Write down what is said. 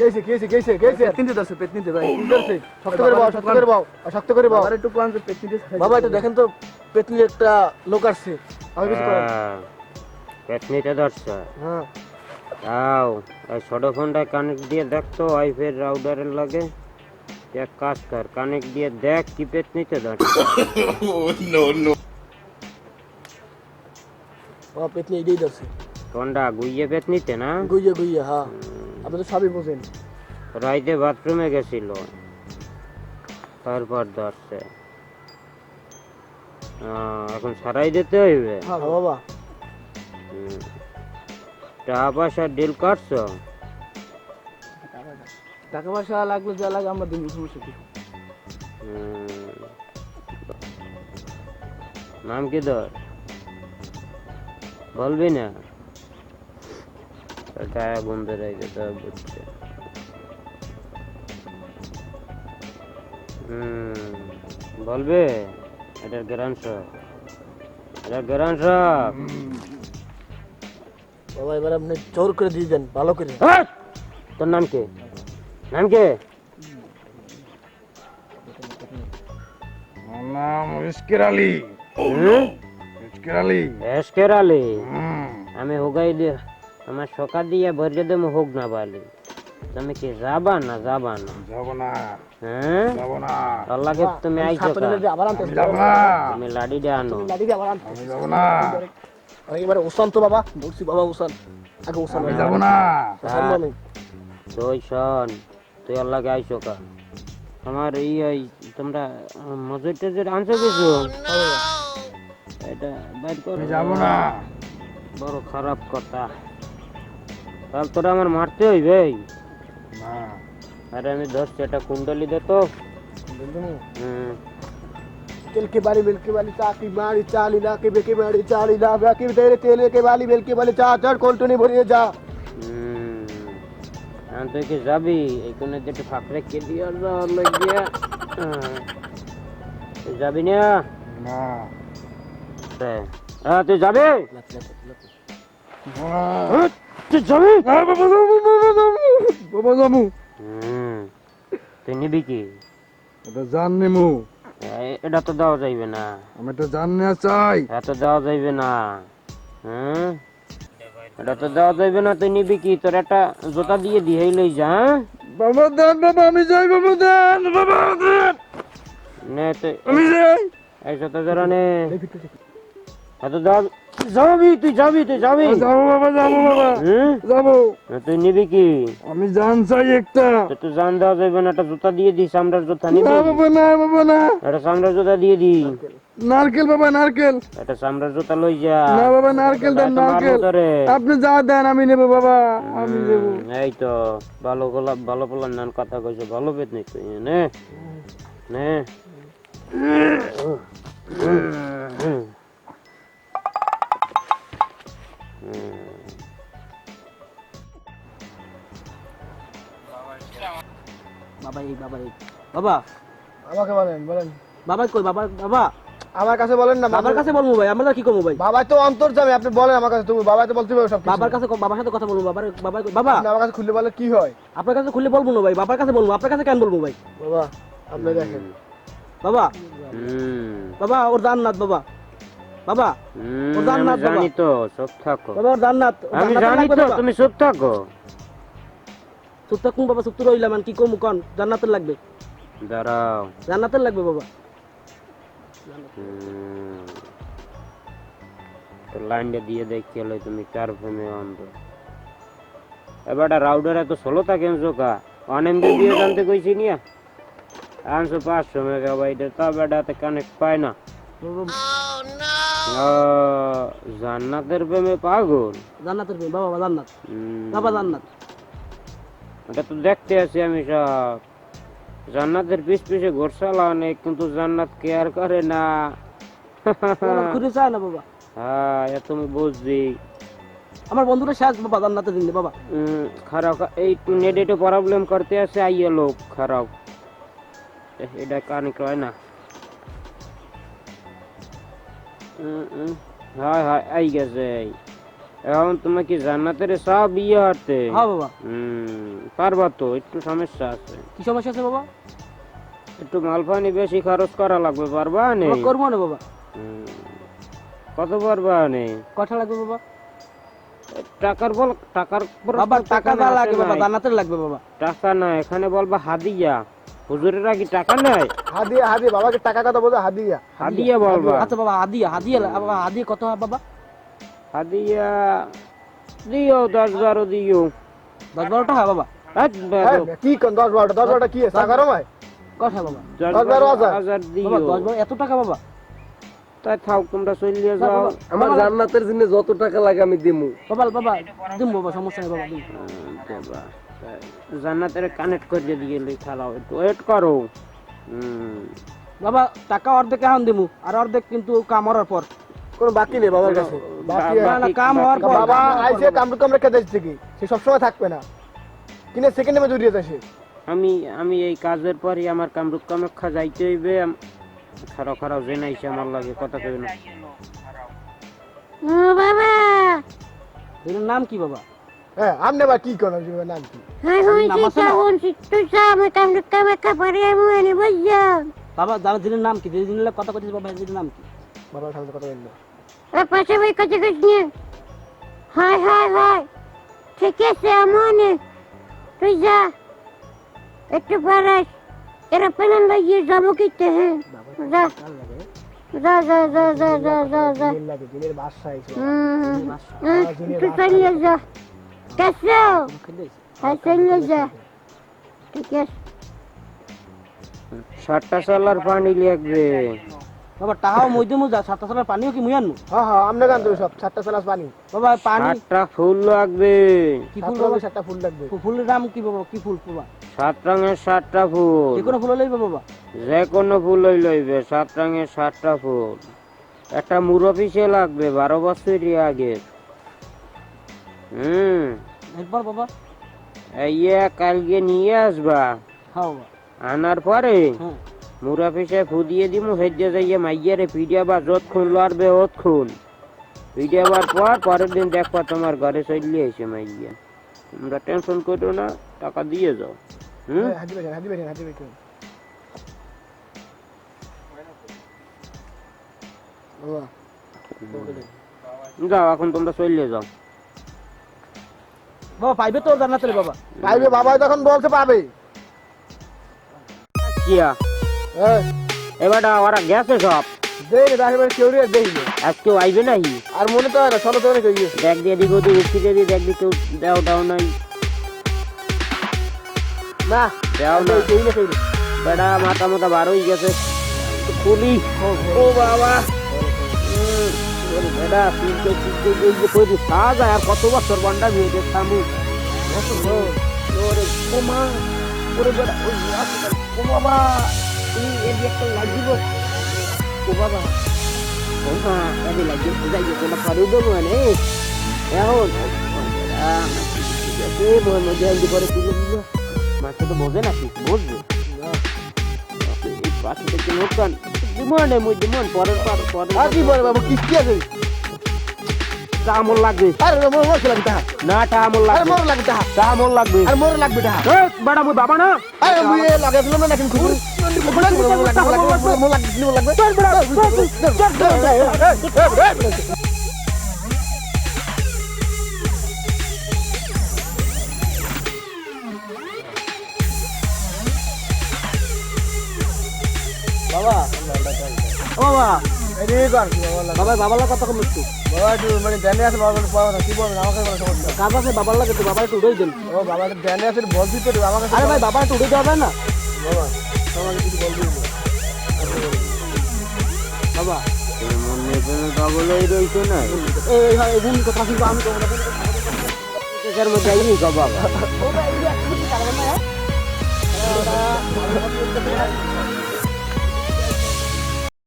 কেছে কেছে কেছে কেছে পেতনিতে ধরছে পেতনিতে ভাই। শক্ত করে বাও শক্ত করে বাও আর শক্ত করে বাও বাবার একটু কোন পেতনিতে বাবা একটু দেখেন তো পেতনির একটা লোক আসছে। আমি কিছু করেন পেটনিতে ধরছে। হ্যাঁ। তাও এই ছোট ফোনটা কানেক্ট দিয়ে দেখতো ওয়াইফের রাউটারের লাগে। এক কাজ কর কানেক্ট দিয়ে দেখ কি পেটনিতে ধরছে। বাবা পেতনি এটাই ধরছে। কোনটা গুইয়ে পেটনিতে না? গুইয়ে গুইয়ে হ্যাঁ। আপনি তো সবই বোঝেন। রাইতে বাথরুমে গেছিল। তারপর ধরছে। এখন সারাই দিতে হইবে? হ্যাঁ বাবা। টাকা পয়সা ডিল করছ? টাকা পয়সা লাগলে যা লাগে আমরা দিন সমস্যা কি? নাম কি তোর? বলবি না? তোর টাকা বন্ধ রেখে তো বুঝছে। হুম বলবে? এটার গ্রান সব এটার গ্রান সব বাবা এবার আপনি জোর করে দিয়ে দেন ভালো করে। তোর নাম কে? নাম কে? আমার নাম ইস্কের আলী? ইস্কের আলী। এসকের আলী। আমি হোগাই দিয়ে আমার সকাল দিয়ে ভরিয়ে দেবো হোক না বালি তুমি কি যাবা না যাবা না যাব না হ্যাঁ যাব না লাগে তুমি আইছো কা? যাব না তুমি লাডি দিয়ে আনো লাঠি দিয়ে আবার আমি যাব না এবারে ওসান তো বাবা বলছি বাবা ওসান আগে ওসান আমি যাব না তুই শোন তুই লাগে আইছো কা আমার এই এই তোমরা মজুর টজুর আনছো কিছু এটা বাইর কর যাব না বড় খারাপ কথা তাহলে তোরা আমার মারতে হইবে না আরে আমি ধরছি এটা কুণ্ডলি দে তো হুম तेल के बारी मिल के वाली चाकी बारी चाली ला के बेके बारी चाली ला बाकी तेरे तेल के वाली मिल के वाली चार चार कोल्टनी भरिए जा হুম এখন তুই কি যাবি এইখানে যেটা ফাঁকরে কে দিয়ে লাগিয়ে তুই যাবি না না হ্যাঁ হ্যাঁ, তুই যাবি যাবো না। হ্যাঁ, তুই যাবি আ, বাবা যাব বাবা যাব বাবা যাব হুম তুই নিবি কি? এটা জান নেমু। এ- এটা তো দেওয়া যাইবে না। আমি তো জান নেওয়া চাই। এত দেওয়া যাইবে না। হ্যাঁ এটা তো দেওয়া যাইবে না তুই নিবি কি? তোর একটা জোতা দিয়ে দিয়ে লই যা হ্যাঁ? বাবা দেন বাবা আমি যাই বাবা দেন বাবা দেন। নে তুই আমি যাই। এই জোতা জোড়া নে। এত দেওয়া যাবি তুই যাবি তুই যাবি। যাব বাবা যাব বাবা। যাব। তুই নিবি কি? আমি জান চাই একটা। তুই জান দেওয়া যাইবে না একটা জুতা দিয়ে দি চামড়ার জুতা নিবি। না বাবা না বাবা না। একটা চামড়ার জুতা দিয়ে দি। নারকেল বাবা নারকেল। একটা চামড়ার জুতা লই যা। না বাবা নারকেল দেন নারকেল। আপনি যা দেন আমি নেব বাবা আমি নেব। এই তো ভালো গোলাপ ভালো পোলার নান কথা কইছো ভালো পেত নি তুই নে নে। বাবা এই বাবা এই বাবা। আমাকে বলেন বলেন। বাবা কই? বাবা বাবা। আমার কাছে বলেন না বাবার কাছে বলব ভাই আমরা কি করব ভাই? বাবা তো অন্তর যাবে আপনি বলেন আমার কাছে তুমি বাবা তো বলতে পারো সব বাবার কাছে বাবার সাথে কথা বলব বাবার বাবা। বাবা আমার কাছে খুলে বলে কি হয়? আপনার কাছে খুলে বলব না ভাই বাবার কাছে বলব আপনার কাছে কেন বলব ভাই? বাবা আপনি দেখেন। বাবা। বাবা ওর জান্নাত বাবা। বাবা হুম, ও জান্নাত জানি তো চুপ থাকো। বাবা ওর জান্নাত আমি জানি তো তুমি চুপ থাকো। চুপ থাকুন বাবা চুপ তো রইলাম কি কমু কন? জান্নাতের লাগবে। দাঁড়াও। জান্নাতের লাগবে বাবা। তো লাইনটা দিয়ে দেখি হলে তুমি কার ফোনে অন্ধ? এবার রাউডার এত ষোলো থাকে জোকা? অনেমকে দিয়ে জানতে কইছি নিয়া? আনশো পাঁচশো মেগা বাইটে তা বেটাতে কানেক্ট পায় না। জান্নাতের প্রেমে পাগল? জান্নাতের প্রেম, বাবা জান্নাত। বাবা জান্নাত। এটা তো দেখতে আছি আমি সব। জান্নাতের পিছ পিছে ঘোর অনেক কিন্তু জান্নাত কেয়ার করে না। খুঁজে চায় না বাবা। হ্যাঁ এ তুমি বুঝবি আমার বন্ধুরা শেষ বাবা জান্নাতের দিন বাবা। খারাপ এই নেট একটু প্রবলেম করতে আছে আইয়ে লোক খারাপ। এটা কানে কয় না। হয় হয় আই গেছে। এখন তুমি কি জান্নাতের সব বিয়ে হারতে হ্যাঁ বাবা। হুম পারবা তো একটু সমস্যা আছে। কি সমস্যা আছে বাবা? একটু মাল পানি বেশি খরচ করা লাগবে পারবা নে? বাবা, করব না বাবা। কত পারবা নে? কটা লাগবে বাবা? টাকার বল টাকার বাবা টাকা আসে লাগবে বাবা নাই। জান্নাতের লাগবে বাবা। টাকা না এখানে বলবা হাদিয়া। হুজুরেরা কি টাকা নেয় হাদিয়া হাদিয়া বাবাকে টাকা কথা বলতো হাদিয়া। হাদিয়া বলবা। আচ্ছা বাবা হাদিয়া হাদিয়া বাবা হাদিয়া কত বাবা? হাদিয়া দিও দশ বারো দিও। দশ বারো টাকা বাবা। হ্যাঁ, বারো, কি কোন দশ বারোটা? দশ বারোটা কি আছে? ভাই বাবা। দশ দশ বারো বারো হাজার। হাজার দিও। দশ বারো এত টাকা বাবা। তাই থাক তোমরা চলিয়ে যাও। আমার জান্নাতের জন্য যত টাকা লাগে আমি দিমু। বাবা বাবা দিম বাবা সমস্যা নেই বাবা দিম। জান্নাতের কানেক্ট করে দিয়ে লই খালাও একটু ওয়েট করো। বাবা টাকা অর্ধেক এখন দিমু আর অর্ধেক কিন্তু কাম হওয়ার পর। কোনো বাকি নেই বাবার কাছে। কাম হওয়ার পর। বাবা আইসে কামড়ে কামড়ে খেতে কি সে সবসময় থাকবে না। কিনে সেকেন্ডে জড়িয়ে যাচ্ছে আমি আমি এই কাজের পরই আমার কামরূপ কামাখ্যা যাইতে হইবে। খারাপ খারাপ জেনাইছে আমার লাগে কথা কই না। বাবা! এর নাম কি বাবা? হ্যাঁ কি নাম কি? হই সিটু সামে আমি বাবা জানা দিনের নাম কি? দিনের কথা কথা বাবা দিনের নাম কি? বাবার সামনে কথা বলল এ পাশে ভাই কাছে কাছে হাই হাই হাই ঠিক আছে আমনে তুই যা। একটু পারাস এরা পেলেন লাগিয়ে যাব কিতে হ্যাঁ? যা। যা যা যা যা যা যা যা। হুম হুম, তুই চালিয়ে যা। কেসে। হাই চালিয়ে যা। ঠিক আছে। সাতটা সালার পানি লাগবে। বাবা টাকাও মই দিমু যা সাতটা সালের পানিও কি মুই আনমু হ্যাঁ হ্যাঁ আপনি গান দেবে সব সাতটা পানি। বাবা পানি সাতটা ফুল লাগবে। কি ফুল লাগবে সাতটা ফুল লাগবে। ফুলের নাম কি বাবা? কি ফুল বাবা? সাত রঙের সাতটা ফুল। যে কোনো ফুল লইবে বাবা যে কোনো ফুলই লইবে সাত রঙের সাতটা ফুল। একটা মুরব্বিসে লাগবে বারো বছরই আগে। হুম। একবার বাবা। ইয়ে কালকে নিয়ে আসবা। হ্যাঁ আনার পরে? হ্যাঁ। মুরা পিসে ফুদিয়ে দিমু হেজে যাইয়ে মাইয়ারে পিডিয়াবা যতক্ষণ লড়বে অতক্ষণ পিডিয়াবার পর পরের দিন দেখবা তোমার ঘরে চলে এসে মাইয়া। তোমরা টেনশন করো না টাকা দিয়ে যাও। হুম? যাও এখন তোমরা চলে যাও। বাবা পাইবে তো জান্নাতের বাবা। পাইবে বাবা তখন বলছে পাবে। কিয়া? হ্যাঁ। এবার ওরা গেছে সব। রে তাকে কেউ রে দেই না। আজকেও আইবে নাকি? আর মনে তো হয় না চলো তো দেখ দিয়ে দিক ওদিক দিয়ে দেখ কেউ দেও দাও নাই। না দেও না। কেউ না কেউ মাথা মাথা বার হয়ে গেছে। খুলি। ও বাবা। তিনটে তিনটে কই সাজা আর কত বছর বন্ডা থামু ওরে ও মা ওরে বেড়া ওই রাস্তা ও বাবা। তুমি এর একটা লাগিব। ও বাবা, ও মা এদের লাগিব, যাই যে তোমরা পারু দেবো মানে এখন, এ মনে জলদি করে তুলে মাছটা তো বোঝে না বুঝবে? পরের পর পরের পরে বাবু কিস্তি আছে? কামল লাগবে আরে মোর মোর লাগবে টাকা না টামল আরে লাগবে মোর লাগবে টাকা কামল লাগবে আরে মোর লাগবে টাকা এ বড়া মুই বাবা না আরে মুই লাগা না কিন্তু খুব মোর লাগবে মোর লাগবে মোর লাগবে মোর লাগবে চল বড়া বাবা বাবা বাবা বাবার লাগে বাবা একটু মানে আছে বাবা বাবা কি বলবেন আমাকে কোনো সমস্যা কার কাছে বাবার লাগে তো বাবা একটু উড়াই দেন ও বাবা জানে আছে বলছি তো আমাকে আরে ভাই বাবা একটু না বাবা আমাকে কিছু বলবি বাবা মনে কোনো ডবলই রইছে না এই ভাই ভুল কথা আমি তো এর মধ্যে আইনি বাবা ও ভাই এই একটা কিছু কারণ না